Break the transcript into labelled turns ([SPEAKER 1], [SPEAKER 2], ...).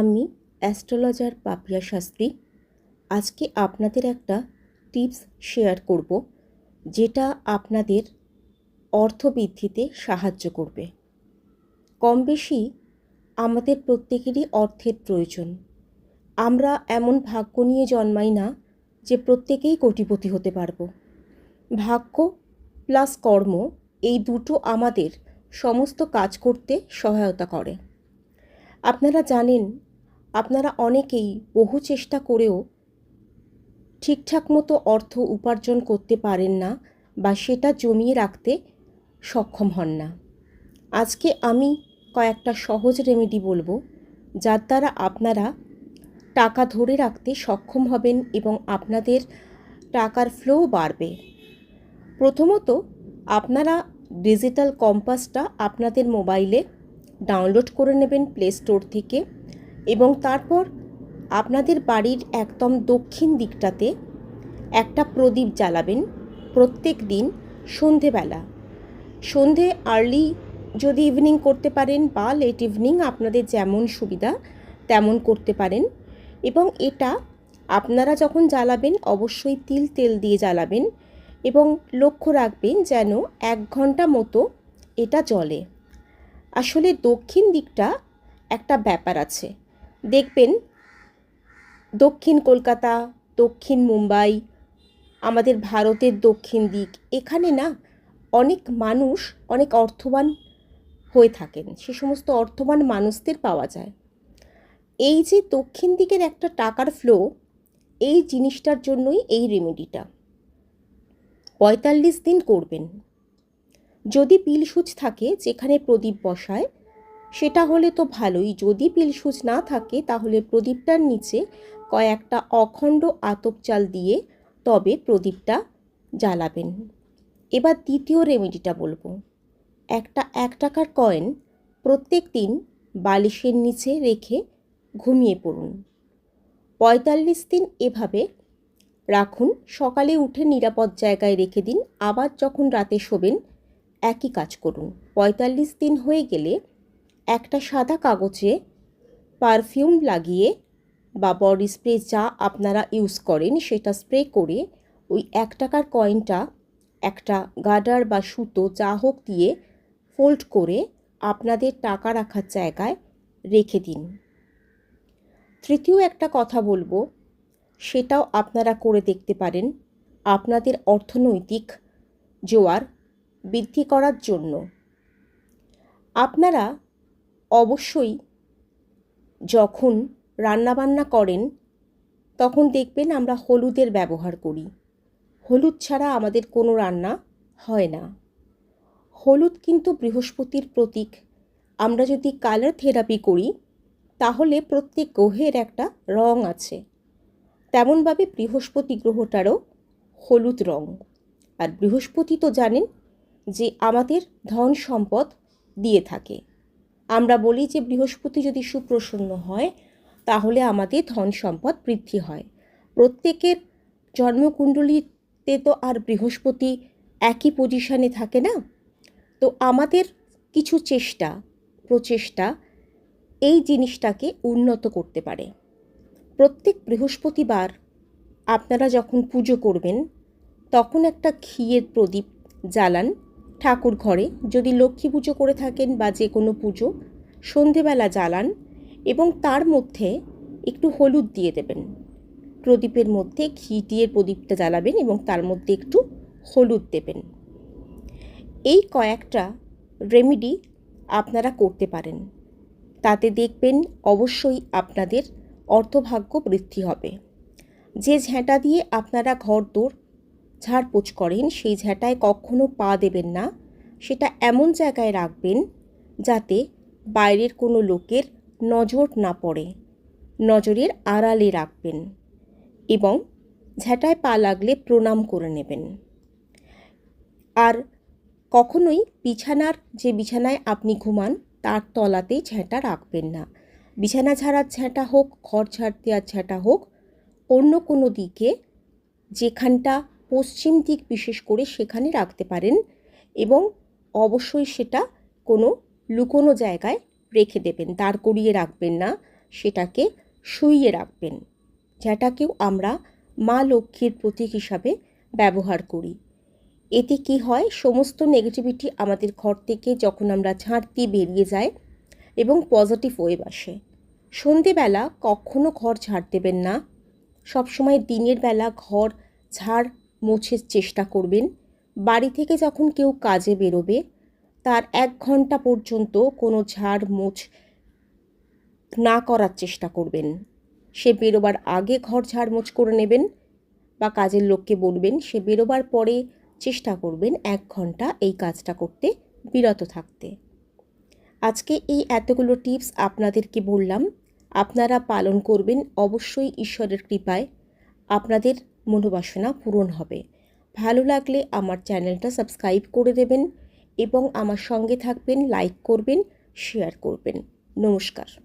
[SPEAKER 1] আমি অ্যাস্ট্রোলজার পাপিয়া শাস্ত্রী। আজকে আপনাদের একটা টিপস শেয়ার করব, যেটা আপনাদের অর্থ বৃদ্ধিতে সাহায্য করবে। কম বেশি আমাদের প্রত্যেকেরই অর্থের প্রয়োজন। আমরা এমন ভাগ্য নিয়ে জন্মাই না যে প্রত্যেকেই কোটিপতি হতে পারব। ভাগ্য প্লাস কর্ম এই দুটো আমাদের সমস্ত কাজ করতে সহায়তা করে। আপনারা জানেন আপনারা অনেকেই বহু চেষ্টা করেও ঠিকঠাক মতো অর্থ উপার্জন করতে পারেন না বা সেটা জমিয়ে রাখতে সক্ষম হন না। আজকে আমি কয়েকটা সহজ রেমেডি বলব, যার দ্বারা আপনারা টাকা ধরে রাখতে সক্ষম হবেন এবং আপনাদের টাকার ফ্লো বাড়বে। প্রথমত, আপনারা ডিজিটাল কম্পাসটা আপনাদের মোবাইলে ডাউনলোড করে নেবেন প্লে স্টোর থেকে। এবং তারপর আপনাদের বাড়ির একদম দক্ষিণ দিকটাতে একটা প্রদীপ জ্বালাবেন প্রত্যেক দিন সন্ধেবেলা। সন্ধে আর্লি যদি ইভিনিং করতে পারেন বা লেট ইভিনিং আপনাদের যেমন সুবিধা তেমন করতে পারেন এবং এটা আপনারা যখন জ্বালাবেন অবশ্যই তিল তেল দিয়ে জ্বালাবেন এবং লক্ষ্য রাখবেন যেন এক ঘণ্টা মতো এটা জ্বলে। আসলে দক্ষিণ দিকটা একটা ব্যাপার আছে। দেখবেন দক্ষিণ কলকাতা, দক্ষিণ মুম্বাই, আমাদের ভারতের দক্ষিণ দিক, এখানে না অনেক মানুষ, অনেক অর্থবান হয়ে থাকেন। সে সমস্ত অর্থবান মানুষদের পাওয়া যায়। এই যে দক্ষিণ দিকের একটা টাকার ফ্লো এই জিনিসটার জন্যই এই রেমেডিটা পঁয়তাল্লিশ দিন করবেন। যদি পিল সুচ থাকে, যেখানে প্রদীপ বসায় সেটা হলে তো ভালোই। যদি পিল সুচ না থাকে, তাহলে প্রদীপটার নিচে কয়েকটা অখণ্ড আতপ চাল দিয়ে তবে প্রদীপটা জ্বালাবেন। এবার দ্বিতীয় রেমেডিটা বলব। একটা এক টাকার কয়েন প্রত্যেক দিন বালিশের নিচে রেখে ঘুমিয়ে পড়ুন। পঁয়তাল্লিশ দিন এভাবে রাখুন। সকালে উঠে নিরাপদ জায়গায় রেখে দিন। আবার যখন রাতে শোবেন, একই কাজ করুন। পঁয়তাল্লিশ দিন হয়ে গেলে একটা সাদা কাগজে পারফিউম লাগিয়ে বা বডি স্প্রে যা আপনারা ইউজ করেন সেটা স্প্রে করে ওই এক টাকার কয়েনটা একটা গার্ডার বা সুতো যা হোক দিয়ে ফোল্ড করে আপনাদের টাকা রাখার জায়গায় রেখে দিন। তৃতীয় একটা কথা বলব, সেটাও আপনারা করে দেখতে পারেন। আপনাদের অর্থনৈতিক জোয়ার বৃদ্ধি করার জন্য। আপনারা অবশ্যই যখন রান্নাবান্না করেন, তখন দেখবেন আমরা হলুদের ব্যবহার করি। হলুদ ছাড়া আমাদের কোনো রান্না হয় না। হলুদ কিন্তু বৃহস্পতির প্রতীক। আমরা যদি কালার থেরাপি করি, তাহলে প্রত্যেক গ্রহের একটা রং আছে। তেমনভাবে বৃহস্পতি গ্রহটারও হলুদ রং। আর বৃহস্পতি তো জানেন যে আমাদের ধন সম্পদ দিয়ে থাকে। আমরা বলি যে বৃহস্পতি যদি সুপ্রসন্ন হয়, তাহলে আমাদের ধন সম্পদ বৃদ্ধি হয়। প্রত্যেকের জন্মকুণ্ডলিতে তো আর বৃহস্পতি একই পজিশানে থাকে না? তো আমাদের কিছু চেষ্টা, প্রচেষ্টা এই জিনিসটাকে উন্নত করতে পারে। প্রত্যেক বৃহস্পতিবার আপনারা যখন পুজো করবেন, তখন একটা ঘিয়ের প্রদীপ জ্বালান। ঠাকুর ঘরে যদি লক্ষ্মী পুজো করে থাকেন বা যে কোনো পুজো, সন্ধেবেলা জ্বালান এবং তার মধ্যে একটু হলুদ দিয়ে দেবেন। প্রদীপের মধ্যে ঘি দিয়ে প্রদীপটা জ্বালাবেন এবং তার মধ্যে একটু হলুদ দেবেন। এই কয়েকটা রেমেডি আপনারা করতে পারেন। তাতে দেখবেন অবশ্যই আপনাদের অর্থভাগ্য বৃদ্ধি হবে। যে ঝ্যাঁটা দিয়ে আপনারা ঘর দৌড় ঝাড়পোছ করেন, সেই ঝ্যাঁটায় কখনো পা দেবেন না। সেটা এমন জায়গায় রাখবেন যাতে বাইরের কোনো লোকের নজর না পড়ে। নজরের আড়ালে রাখবেন এবং ঝ্যাঁটায় পা লাগলে প্রণাম করে নেবেন। আর কখনোই বিছানার, যে বিছানায় আপনি ঘুমান, তার তলাতে ঝ্যাঁটা রাখবেন না। বিছানা ঝাড়ার ঝ্যাঁটা হোক, ঘর ঝাড় দেওয়ার ঝ্যাঁটা হোক, অন্য কোনো দিকে যেখানটা পশ্চিম দিক বিশেষ করে সেখানে রাখতে পারেন এবং অবশ্যই সেটা কোনো লুকোনো জায়গায় রেখে দেবেন, দাঁড় করিয়ে রাখবেন না, সেটাকে শুইয়ে রাখবেন, যেটাকেও আমরা মা লক্ষ্মীর প্রতীক হিসাবে ব্যবহার করি। এতে কি হয়? সমস্ত নেগেটিভিটি আমাদের ঘর থেকে যখন আমরা ঝাঁট দিয়ে বেরিয়ে যায় এবং পজিটিভ ওয়েব আসে। সন্ধেবেলা কখনো ঘর ঝাড় দেবেন না। সবসময় দিনের বেলা ঘর ঝাড় মোছের চেষ্টা করবেন। বাড়ি থেকে যখন কেউ কাজে বেরোবে, তার এক ঘণ্টা পর্যন্ত কোনো ঝাড় মোছ না করার চেষ্টা করবেন। সে বেরোবার আগে ঘর ঝাড়মোছ করে নেবেন বা কাজের লোককে বলবেন, সে বেরোবার পরে চেষ্টা করবেন এক ঘণ্টা এই কাজটা করতে বিরত থাকতে। আজকে এই এতগুলো টিপস আপনাদেরকে বললাম। আপনারা পালন করবেন অবশ্যই ঈশ্বরের কৃপায়। আপনাদের মনোবাসনা পূরণ হবে। ভালো লাগলে আমার চ্যানেলটা সাবস্ক্রাইব করে দেবেন এবং আমার সঙ্গে থাকবেন, লাইক করবেন, শেয়ার করবেন। নমস্কার।